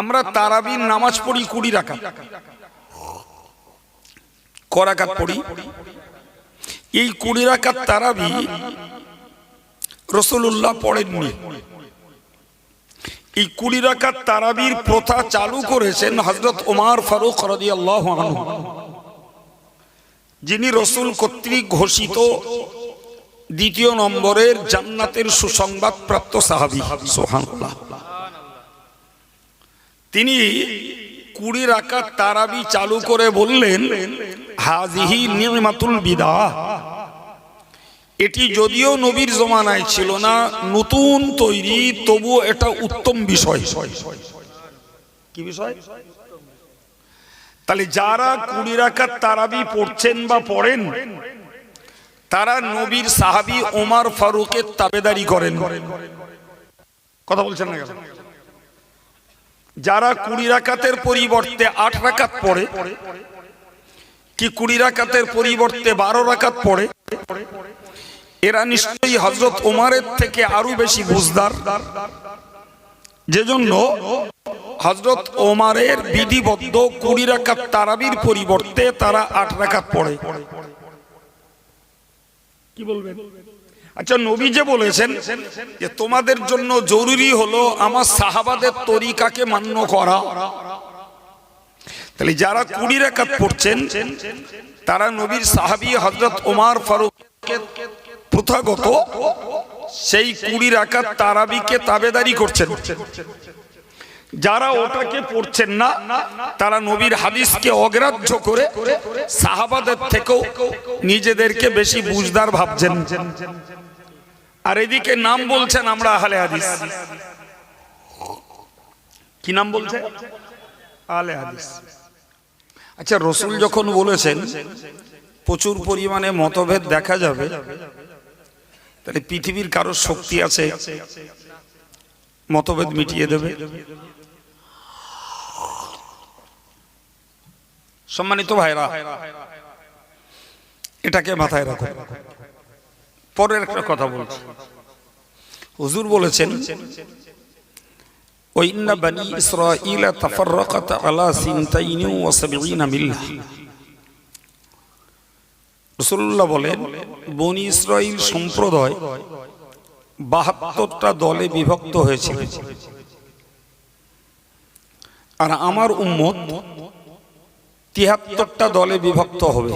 আমরা তারাবির নামাজ পড়ি কুড়ি রাকাত। করাকাত পড়ি? এই কুড়ি রাকাত তারাবি রসুল্লাহ পড়েননি। এই কুড়ি রাকাত তারাবির প্রথা চালু করেছেন হজরত ওমার ফারুক রদি আল্লাহ যিনি রসুল কর্তৃক ঘোষিত দ্বিতীয় নম্বরের জান্নাতের সুসংবাদ প্রাপ্ত সাহাবি। সোহানুল্লাহ তিনি কুড়ি রাকাত তারাবি চালু করে বললেন হাজিহি নিমাতুল বিদা। এটি যদিও নবীর জমানায় ছিল না, নতুন তৈরি তবু এটা উত্তম বিষয়। কি বিষয়? তাহলে যারা কুড়ি রাকাত তারাবি পড়ছেন বা পড়েন, তারা নবীর সাহাবি ওমার ফারুকের তাবেদারি করেন। কথা বলছেন না? যারা কুড়ি রাকাতের পরিবর্তে আট রাকাত পড়ে, কি কুড়ি রাকাতের পরিবর্তে বারো রাকাত পড়ে, এরা নিশ্চয়ই হজরত ওমারের থেকে আরও বেশি বুঝদার। যে জন্য হজরত ওমারের বিধিবদ্ধ কুড়ি রাকাত তারাবির পরিবর্তে তারা আট রাকাত পড়ে। কি বলবেন? আচ্ছা নবী যে বলেছেন যে তোমাদের জন্য জরুরি হলো আমার সাহাবাদের তরিকাকে মান্য করা। তাহলে যারা কুড়ি রাকাত পড়ছেন, তারা নবীর সাহাবি হজরত ওমার ফারুকের প্রথাগত সেই কুড়ি রাকাত তারাবিকে তাবেদারি করছেন। যারা ওটাকে পড়ছেন না, তারা নবীর হাদিসকে অগ্রাহ্য করে সাহাবাদের থেকেও নিজেদেরকে বেশি বুঝদার ভাবছেন। আর এদিকে নাম বলছেন আমরা আহলে হাদিস। কি নাম বলছে? আহলে হাদিস। আচ্ছা রসুল যখন বলেছেন, প্রচুর পরিমাণে মতভেদ দেখা যাবে, তাহলে পৃথিবীর কারও শক্তি আছে মতভেদ মিটিয়ে দেবে? সম্মানিত ভাইরা, এটাকে মাথায় রাখো পরের একটা কথা বলছি হুজুর বলেছেন وإن بني إسرائيل تفرقت على سنتين وسبعين ملة রসুল্লাহ বলেন বনি ইসরাইল সম্প্রদায় বাহাত্তরটা দলে বিভক্ত হয়েছিল আর আমার উম্মত তিয়াত্তরটা দলে বিভক্ত হবে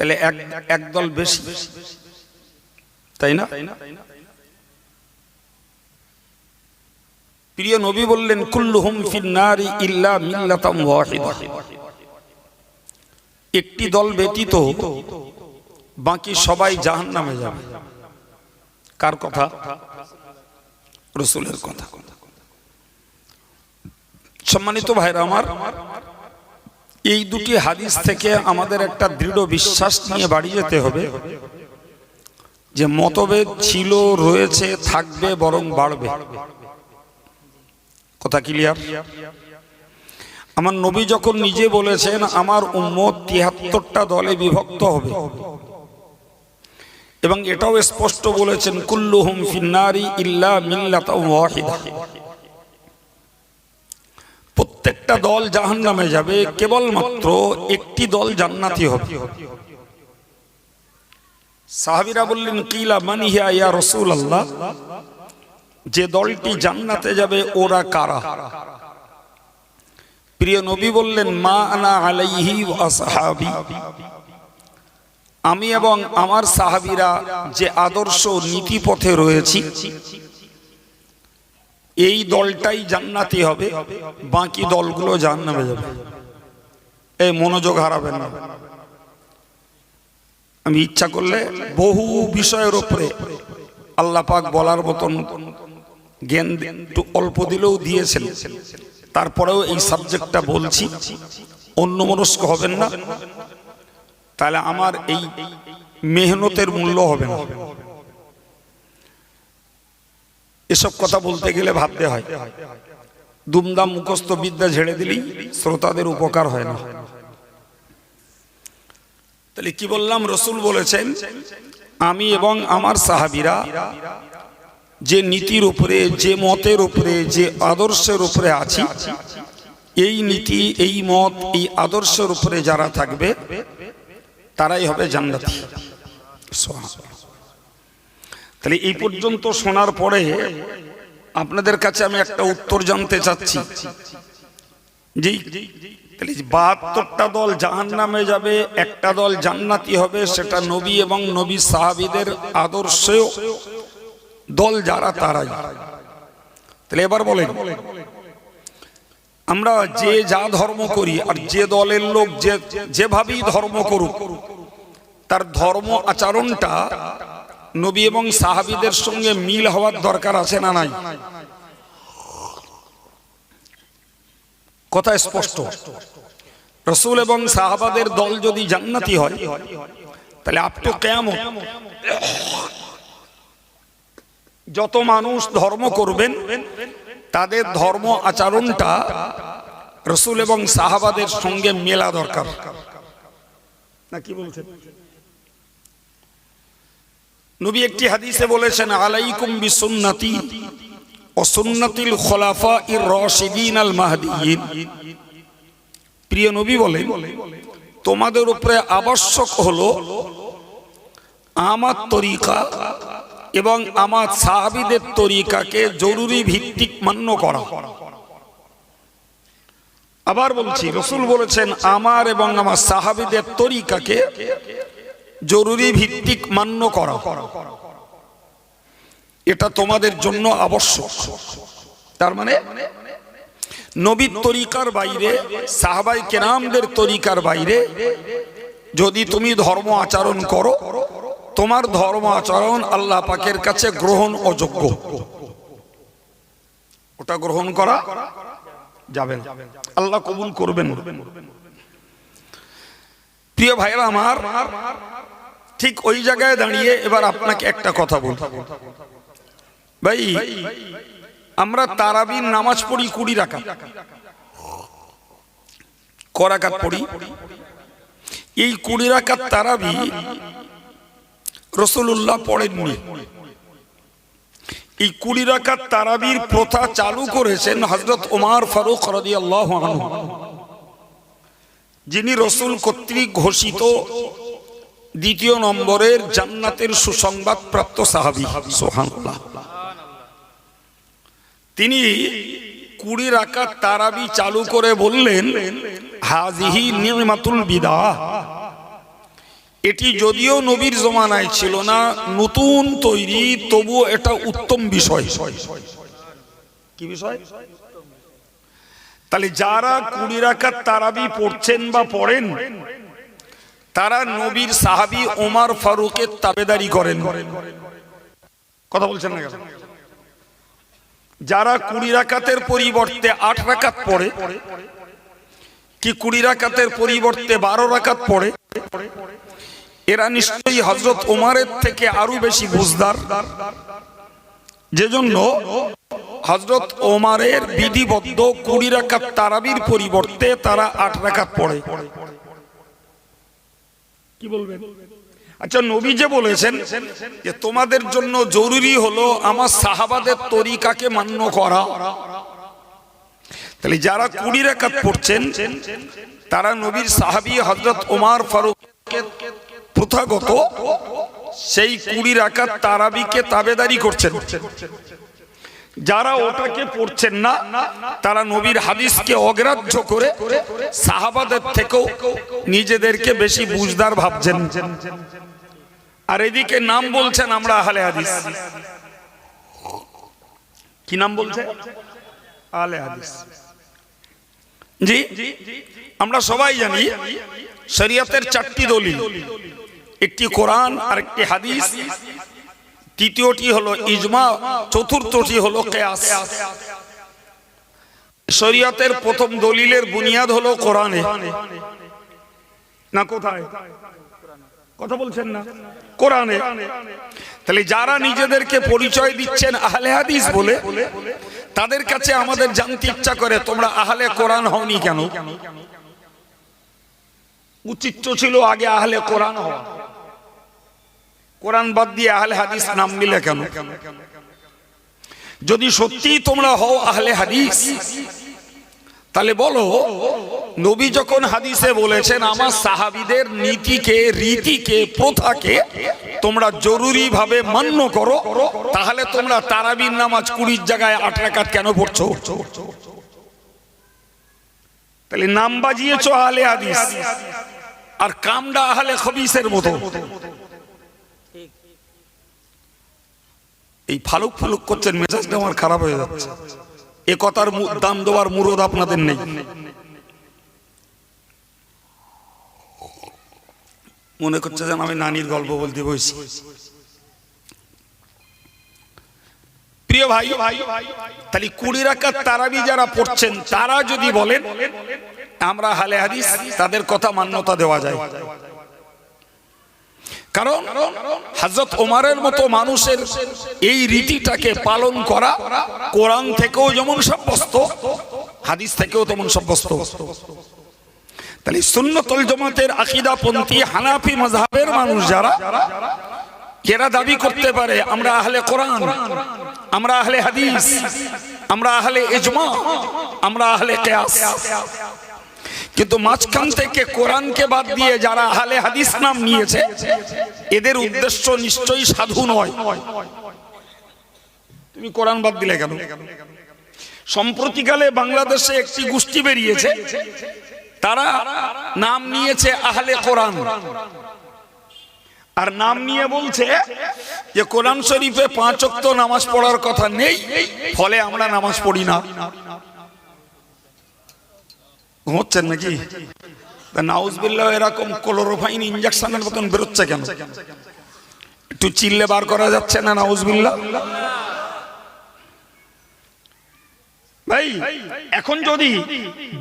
তাহলে এক এক দল বেশি। তাই না? প্রিয় নবী বললেন, কুল্লুহুম ফিন্নারি ইল্লা মিল্লাতাম ওয়াহিদা। একটি দল ব্যতীত বাকি সবাই জাহান নামে যাবে। কার কথা? রসুলের কথা। সম্মানিত ভাইরা আমার এই দুটি হাদিস থেকে আমাদের একটা দৃঢ় বিশ্বাস নিয়ে বাড়ি যেতে হবে, যে মতভেদ ছিল, রয়েছে, থাকবে, বরং বাড়বে। কথা ক্লিয়ার আমার নবী যখন নিজে বলেছেন, আমার উম্মত তিয়াত্তরটা দলে বিভক্ত হবে। এবং এটাও স্পষ্ট বলেছেন, কুল্লুহুম ফিন্নারি ইল্লা মিল্লাতা ওয়াহিদা। প্রত্যেকটা দল জাহান্নামে যাবে, কেবলমাত্র একটি দল জান্নাতি হবে। সাহাবিরা বললেন, কিলা মানিহিয়া ইয়া রাসূলুল্লাহ? যে দলটি জান্নাতে যাবে, ওরা কারা? প্রিয় নবী বললেন, মা আনা আলাইহি ওয়াসহাবি আমি এবং আমার সাহাবিরা যে আদর্শ নীতি পথে রয়েছি এই দলটাই জান্নাতি হবে, বাকি দলগুলো জান্নামে যাবে। এই মনোযোগ হারাবেন না। আমি ইচ্ছা করলে বহু বিষয়ের উপরে আল্লাহ পাক বলার মতন জ্ঞান একটু অল্প দিলেও দিয়েছেন। তারপরেও এই সাবজেক্টটা বলছি অন্য মনস্ক হবেন না। তাহলে আমার এই মেহনতের মূল্য হবে না। এসব কথা বলতে গেলে ভাবতে হয়। দুমদাম মুখস্থ বিদ্যা ঝেড়ে দিলেই শ্রোতাদের উপকার হয় না। তাহলে কি বললাম? রসুল বলেছেন, আমি এবং আমার সাহাবিরা যে নীতির উপরে, যে মতের উপরে, যে আদর্শের উপরে আছি, এই নীতি, এই মত, এই আদর্শের উপরে যারা থাকবে, তারাই হবে জান্নাতি। তাহলে এই পর্যন্ত শোনার পরে আপনাদের কাছে আমি একটা উত্তর জানতে চাচ্ছি। তাহলে বাহাত্তরটা দল জাহান নামে যাবে, একটা দল জান্নাতি হবে, সেটা নবী এবং নবী সাহাবিদের আদর্শ দল যারা তারাই। তাহলে এবার বলেন, আমরা যে যা ধর্ম করি আর যে দলের লোক যে, যেভাবেই ধর্ম করুক, তার ধর্ম আচরণটা নবী এবং সাহাবিদের সঙ্গে মিল হওয়ার দরকার আছে না নাই? কথা স্পষ্ট। রসুল এবং সাহাবাদের দল যদি জান্নাতি হয়, তাহলে আপ কেমন যত মানুষ ধর্ম করবেন, তাদের ধর্ম আচরণটা রসুল এবং সাহাবাদের সঙ্গে মেলা দরকার। না, কি বলছেন? নবী একটি হাদিসে বলেছেন, আলাইকুম বিসুন্নতি ও সুন্নাতিল খোলাফা ইর রশিদিন আল মাহদিয়িন। প্রিয় নবী বলেন, তোমাদের উপরে আবশ্যক হলো আমার তরিকা এবং আমার সাহাবিদের তরিকাকে জরুরি ভিত্তিক মান্য করা। আবার বলছি, রসুল বলেছেন, আমার এবং আমার সাহাবিদের তরিকাকে জরুরি ভিত্তিক মান্য করা। এটা তোমাদের জন্য আবশ্যক। তার মানে নবীর তরিকার বাইরে, সাহাবাই কেরামদের তরিকার বাইরে যদি তুমি ধর্ম আচরণ করো, তোমার ধর্ম আচরণ আল্লাহ পাকের কাছে গ্রহণ অযোগ্য। ওটা গ্রহণ করা যাবে না। আল্লাহ কবুল করবেন। প্রিয় ভাইরা আমার ঠিক ওই জায়গায় দাঁড়িয়ে এবার আপনাকে একটা কথা বল ভাই, আমরা তারাবির নামাজ পড়ি কুড়ি রাখা করাকাত পড়ি? এই কুড়ি রাকাত তারাবি রসুল্লাহ পড়েননি। এই কুড়ি রাকাত তারাবির প্রথা চালু করেছেন হজরত ওমার ফারুক যিনি রসুল কর্তৃক ঘোষিত দ্বিতীয় নম্বরের জান্নাতের সুসংবাদ প্রাপ্ত সাহাবি সোহানুল্লাহ তিনি কুড়ি রাকাত তারাবি চালু করে বললেন হাজিহি নিমাতুল বিদা এটি যদিও নবীর জমানায় ছিল না, নতুন তৈরি তবু এটা উত্তম বিষয়। কি বিষয়? তাহলে যারা কুড়ি রাকাত তারাবি পড়ছেন বা পড়েন তারা নবীর সাহাবি ওমার ফারুকের তাবেদারি করেন। কথা বলছেন না যারা কুড়ি রাকাতের পরিবর্তে আট রাকাত পড়ে, কি কুড়ি রাকাতের পরিবর্তে বারো রাকাত পড়ে, এরা নিশ্চয়ই হজরত ওমারের থেকে আরও বেশি বুঝদার। যে জন্য হজরত ওমারের বিধিবদ্ধ কুড়ি রাকাত তারাবির পরিবর্তে তারা আট রাকাত পড়ে। কি বলবেন? আচ্ছা নবী যে বলেছেন যে তোমাদের জন্য জরুরি হলো আমার সাহাবাদের তরিকাকে মান্য করা। তাহলে যারা কুড়ি রাকাত পড়ছেন, তারা নবীর সাহাবি হজরত ওমার ফারুকের প্রথাগত সেই কুড়ি রাকাত তারাবিকে তাবেদারি করছেন। যারা ওটাকে পড়ছেন না, তারা নবীর হাদিসকে অগ্রাহ্য করে সাহাবাদের থেকেও নিজেদেরকে বেশি বুঝদার ভাবছেন। আর এদিকে নাম বলছেন আমরা আহলে হাদিস। কি নাম বলছে? আহলে হাদিস। জি, আমরা সবাই জানি শরিয়তের চারটি দলিল। একটি কোরআন আর একটি হাদিস। তৃতীয়টি হলো ইজমা চতুর্থটি হলো কেয়াস। শরিয়তের প্রথম দলিলের বুনিয়াদ হলো কোরআনে। না কোথায়? কথা বলছেন না। কোরআনে। তাহলে যারা নিজেদেরকে পরিচয় দিচ্ছেন আহলে হাদিস বলে তাদের কাছে আমাদের জানতে ইচ্ছা করে তোমরা আহলে কোরআন হওনি কেন? উচিত ছিল আগে আহলে কোরআন হওয়া। কোরআন বাদ দিয়ে আহলে হাদিস নাম নিলে কেন? যদি সত্যি তোমরা হও আহলে হাদিস, তাহলে বলো, নবী যখন হাদিসে বলেছেন, আমার সাহাবিদের নীতিকে, রীতিকে, প্রথাকে তোমরা জরুরি ভাবে মান্য করো, তাহলে তোমরা তারাবির নামাজ কুড়ির জায়গায় আট রাকাত কেন পড়ছো? তাহলে নাম বাজিয়েছ আহলে হাদিস, আর কামডা আহলে খবিসের মতো। এই ফালুক ফালুক করছেন, মেজাজটা আমার খারাপ হয়ে যাচ্ছে। এ কথার দাম দেওয়ার মুরদ আপনাদের নেই। মনে করছে যেন আমি নানির গল্প বলতে বসছি। প্রিয় ভাই, তাহলে কুড়ি রাকাত তারাবি যারা পড়ছেন, তারা যদি বলেন, আমরা হালে হাদিস তাদের কথা মান্যতা দেওয়া যায়। কারণ হজরত ওমারের মতো মানুষের এই রীতিটাকে পালন করা কোরআন থেকেও যেমন সাব্যস্ত, হাদিস থেকেও তেমন সাব্যস্ত। তাহলে সুন্নতল জমাতের আকিদাপন্থী হানাফি মজাহের মানুষ যারা, এরা দাবি করতে পারে, আমরা আহলে কোরআন, আমরা আহলে হাদিস, আমরা আহলে ইজমা, আমরা আহলে কেয়াস। কিন্তু মাঝখান থেকে কোরআনকে বাদ দিয়ে যারা আহলে হাদিস নাম নিয়েছে, এদের উদ্দেশ্য নিশ্চয়ই সাধু নয়। তুমি কোরআন বাদ দিলে কেন? সম্প্রতিকালে বাংলাদেশে একটি গোষ্ঠী বেরিয়েছে, তারা নাম নিয়েছে আহলে কোরআন। আর নাম নিয়ে বলছে যে কোরআন শরীফে পাঁচ ওয়াক্ত নামাজ পড়ার কথা নেই, ফলে আমরা নামাজ পড়ি না। ঘুমোচ্ছেন নাকি? এরকম ক্লোরোফাইন ইঞ্জেকশনের মতন বেরোচ্ছে কেন? একটু চিল্লে বার করা যাচ্ছে না নাউজবিল্লাহ? ভাই, এখন যদি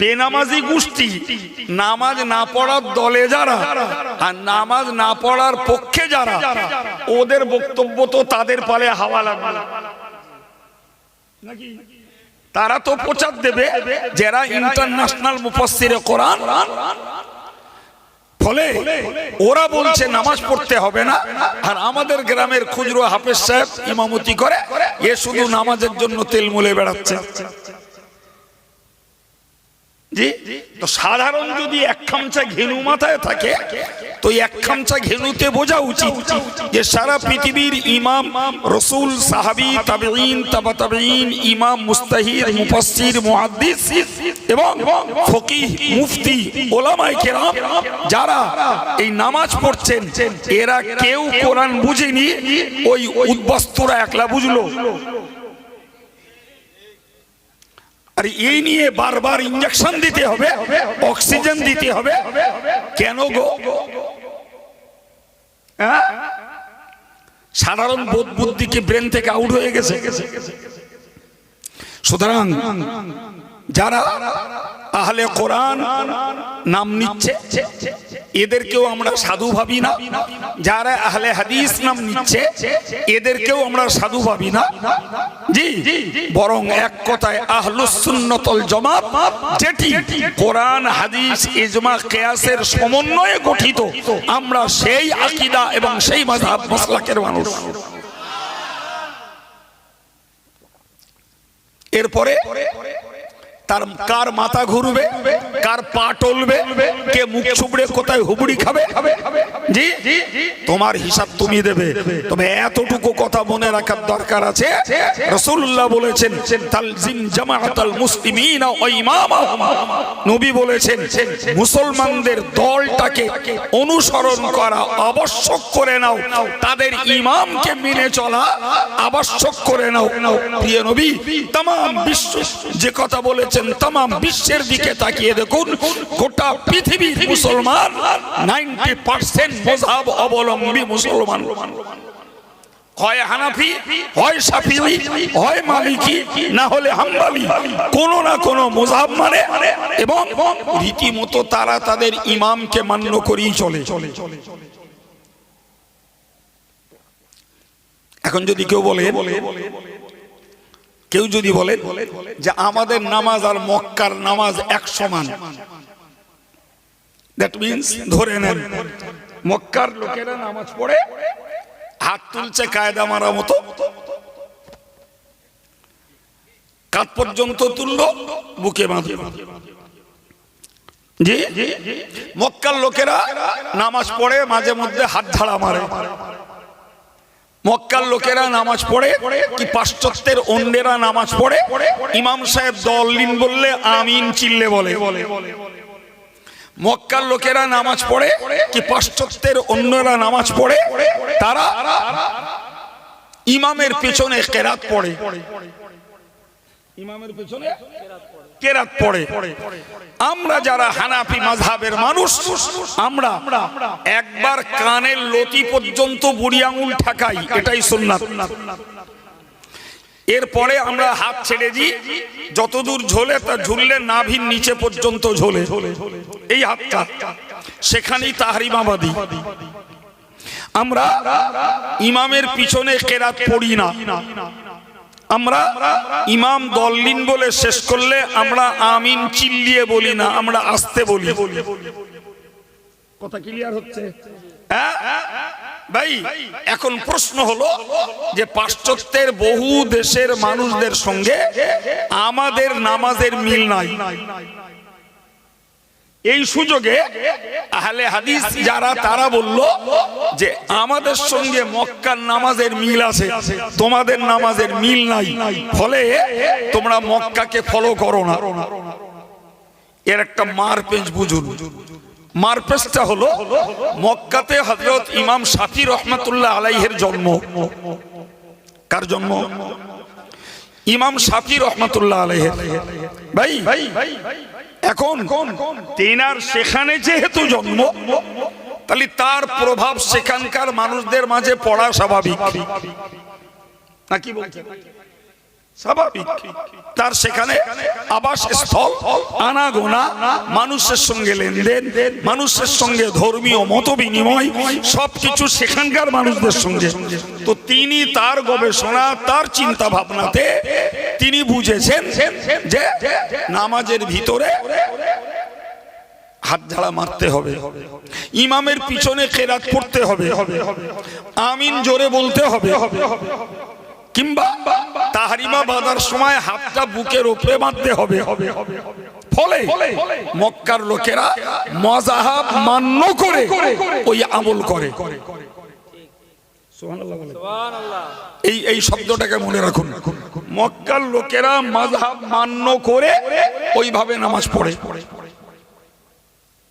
বেনামাজি গোষ্ঠী নামাজ না পড়ার দলে যারা আর নামাজ না পড়ার পক্ষে যারা, ওদের বক্তব্য তো তাদের পালে হাওয়া লাগবে। নাকি? তারা তো প্রচার দেবে যারা ইন্টারন্যাশনাল মুফাসসির কোরআন। ফলে ওরা বলছে নামাজ পড়তে হবে না। আর আমাদের গ্রামের খুচরো হাফেজ সাহেব ইমামতি করে, এ শুধু নামাজের জন্য তেল মুলে বেড়াচ্ছে। জি তো সাধারণ যদি এক খামচা ঘেনু মাথায় থাকে, তো এক খামচা ঘেনুতে বোঝা উচিত যে সারা পৃথিবীর ইমাম, রসুল, সাহাবি তাবেইন তাবা তাবেইন ইমাম, মুস্তাহির, মুফাসসির, মুহাদ্দিস এবং ফকিহ, মুফতি, ওলামায়ে কেরাম যারা এই নামাজ পড়ছেন, এরা কেউ কোরআন বুঝেনি, ওই উদ্বাস্তুরা একলা বুঝলো। আর এই নিয়ে বারবার ইঞ্জেকশন দিতে হবে অক্সিজেন দিতে হবে। কেন গো? হ্যাঁ? সাধারণ বোধ বুদ্ধি কি ব্রেন থেকে আউট হয়ে গেছে? সুতরাং যারা আহলে কোরআন নাম নিচ্ছে, এদেরকেও আমরা সাধু ভাবি না। যারা আহলে হাদিস নাম নিচ্ছে, এদেরকেও আমরা সাধু ভাবি না। জি, বরং এক কথায় আহলুস সুন্নতল জামাত, যেটি কোরআন, হাদিস, ইজমা, কিয়াসের সমন্বয়ে গঠিত, আমরা সেই আকীদা এবং সেই মাযহাব মাসলাকের মানুষ। এরপরে তার কার মাথা ঘুরবে? কার পা টলবে? কে মুখ ছুবড়ে কোথায় হুবড়ি খাবে? জি? তোমার হিসাব তুমি দেবে। তবে এতটুকু কথা মনে রাখার দরকার আছে। রাসূলুল্লাহ বলেছেন, তালজিম নবী বলেছেন, মুসলমানদের দলটাকে অনুসরণ করা আবশ্যক করে নাও। তাদের ইমামকে মেনে চলা আবশ্যক করে নাও। প্রিয় নবী তাম বিশ্ব যে কথা বলেছেন তাম বিশ্বের দিকে তাকিয়ে দেখুন, গোটা পৃথিবীর মুসলমান নাইনটি পার্সেন্ট মজাব অবলম্বী মুসলমান। হয় হানাফি, হয় হয় মালিকি, না হলে হাম্বালি, কোন না কোন মোজাব মানে এবং রীতিমতো তারা তাদের ইমামকে মান্য করেই চলে। চলে চলে এখন যদি কেউ বলে বলে বলে কেউ যদি বলে যে আমাদের নামাজ আর মক্কার নামাজ এক সমান দ্যাট মিনস ধরে নেন, মক্কার লোকেরা নামাজ পড়ে, হাত তুলছে কায়দা মারা মতো, কাত পর্যন্ত তুললো, বুকে বাঁধলো। জি? মক্কার লোকেরা নামাজ পড়ে, মাঝে মধ্যে হাত ঝাড়া মারে। মক্কার লোকেরা নামাজ পড়ে, কি পাশ্চাত্যের অন্যেরা নামাজ পড়ে? ইমাম সাহেব দলিন বললে, আমিন চিল্লে বলে। মক্কার লোকেরা নামাজ পড়ে, কি পাশ্চাত্যের অন্যরা নামাজ পড়ে? তারা ইমামের পেছনে কেরাত পড়ে। ইমামের পেছনে? কেরাত পড়ে আমরা যারা হানাফি মাযহাবের মানুষ, আমরা একবার কানের লতি পর্যন্ত বুড়ি আঙুল ঠাকাই, এটাই সুন্নাত। এরপরে আমরা হাত ছেড়ে দিই, যতদূর ঝোলে তা ঝুললে নাভির নিচে পর্যন্ত ঝোলে। এই হাতটা, সেখানেই তাহারিমাবাদী আমরা ইমামের পিছনে কেরাত পড়ি না। আমরা ইমাম দল্লিন বলে শেষ করলে আমরা আমিন চিল্লিয়ে বলি না আমরা আসতে বলি। কথা ক্লিয়ার হচ্ছে? হ্যাঁ? ভাই এখন প্রশ্ন হলো যে পাশ্চাত্যের বহু দেশের মানুষদের সঙ্গে আমাদের নামাজের মিল নাই। এই সুযোগে আহলে হাদিস যারা, তারা বলল যে আমাদের সঙ্গে মক্কার নামাজের মিল আছে, তোমাদের নামাজের মিল নাই, ফলে তোমরা মক্কাকে ফলো করো না। এর একটা মার পেঞ্চ বুঝুন। মারপেসটা হলো মক্কাতে হজরত ইমাম শাফি রহমতুল্লাহ আলাইহের জন্ম। কার জন্ম? ইমাম শাফি রহমতুল্লাহ আলাইহের। ভাই এখন তেনার সেখানে যেহেতু জন্ম, তাহলে তার প্রভাব সেখানকার মানুষদের মাঝে পড়া স্বাভাবিক। নাকি বলছেন? স্বাভাবিক। তার সেখানে আবাস স্থল আনাগোনা, মানুষের সঙ্গে লেনদেন, মানুষের সঙ্গে ধর্মীয় মত বিনিময় সবকিছু সেখানকার মানুষদের সঙ্গে। তো তিনি তার গবেষণা, তার চিন্তা ভাবনাতে তিনি বুঝেছেন যে নামাজের ভিতরে হাত ঝাড়া মারতে হবে, ইমামের পিছনে কেরাত পড়তে হবে, আমিন জোরে বলতে হবে। কিংবা তাহারিমা বাঁধার সময় হাতটা বুকের উপরে বাঁধতে হবে। হবে হবে ফলে মক্কার লোকেরা মজাহাব মান্য করে ওই আমল করে। এই এই শব্দটাকে মনে রাখুন। মক্কার লোকেরা মজাহাব মান্য করে ওইভাবে নামাজ পড়ে।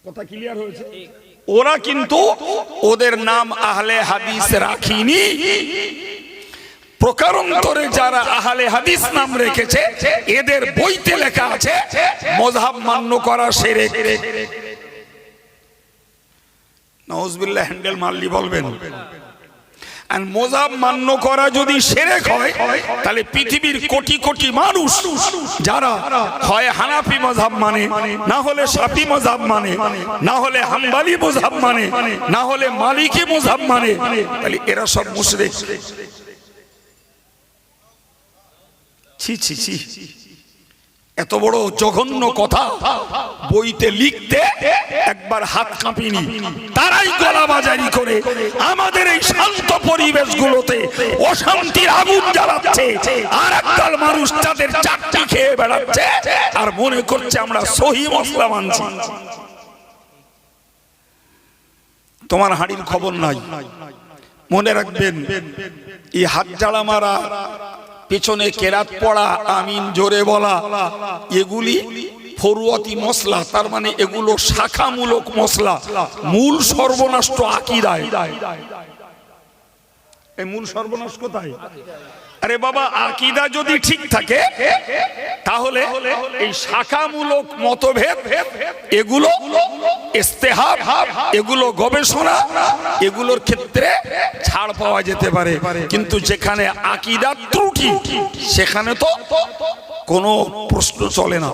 কথা ক্লিয়ার হয়েছে? ওরা কিন্তু ওদের নাম আহলে হাদিস রাখিনি। প্রকারান্তরে যারা আহলে হাদিস নাম রেখেছে এদের বইতে লেখা আছে মজহাব মান্য করা সেরে নওয়াজবিল্লাহ হ্যান্ডেল মারলি বলবেন। আর মোজাব মান্য করা যদি সেরেক হয় তাহলে পৃথিবীর কোটি কোটি মানুষ যারা হয় হানাফি মজাব মানে না হলে সাফি মজাব মানে না হলে হাম্বালি মজাব মানে না হলে মালিকি মজাব মানে তাহলে এরা সব মুশরিক। ছি ছি ছি। এত বড় জঘন্য কথা বইতে লিখতে একবার হাত কাঁপিনি। তারাই গলা বাজারি করে আমাদের এই শান্ত পরিবেশগুলোতে অশান্তির আগুন জ্বালাচ্ছে। আর একদল মানুষ তাদের চারটি খেয়ে বেড়াচ্ছে আর মনে করছে আমরা সহি মশলা মানছি তোমার হাড়ির খবর নাই। মনে রাখবেন, এই হাত জ্বালা মারা পেছনে কেরাত পড়া, আমিন জোরে বলা। এগুলি ফরুয়াতি মশলা, তার মানে এগুলো শাখামূলক মশলা, মূল সর্বনষ্ট আকিরায় এই মূল সর্বনাশ কোথায়? আরে বাবা, আকিদা যদি ঠিক থাকে, তাহলে এই শাখামূলক মতভেদ, এগুলো ইস্তেহাব, এগুলো গবেষণা, এগুলোর ক্ষেত্রে ছাড় পাওয়া যেতে পারে। কিন্তু যেখানে আকিদা ত্রুটি, সেখানে তো কোনো প্রশ্ন চলে না।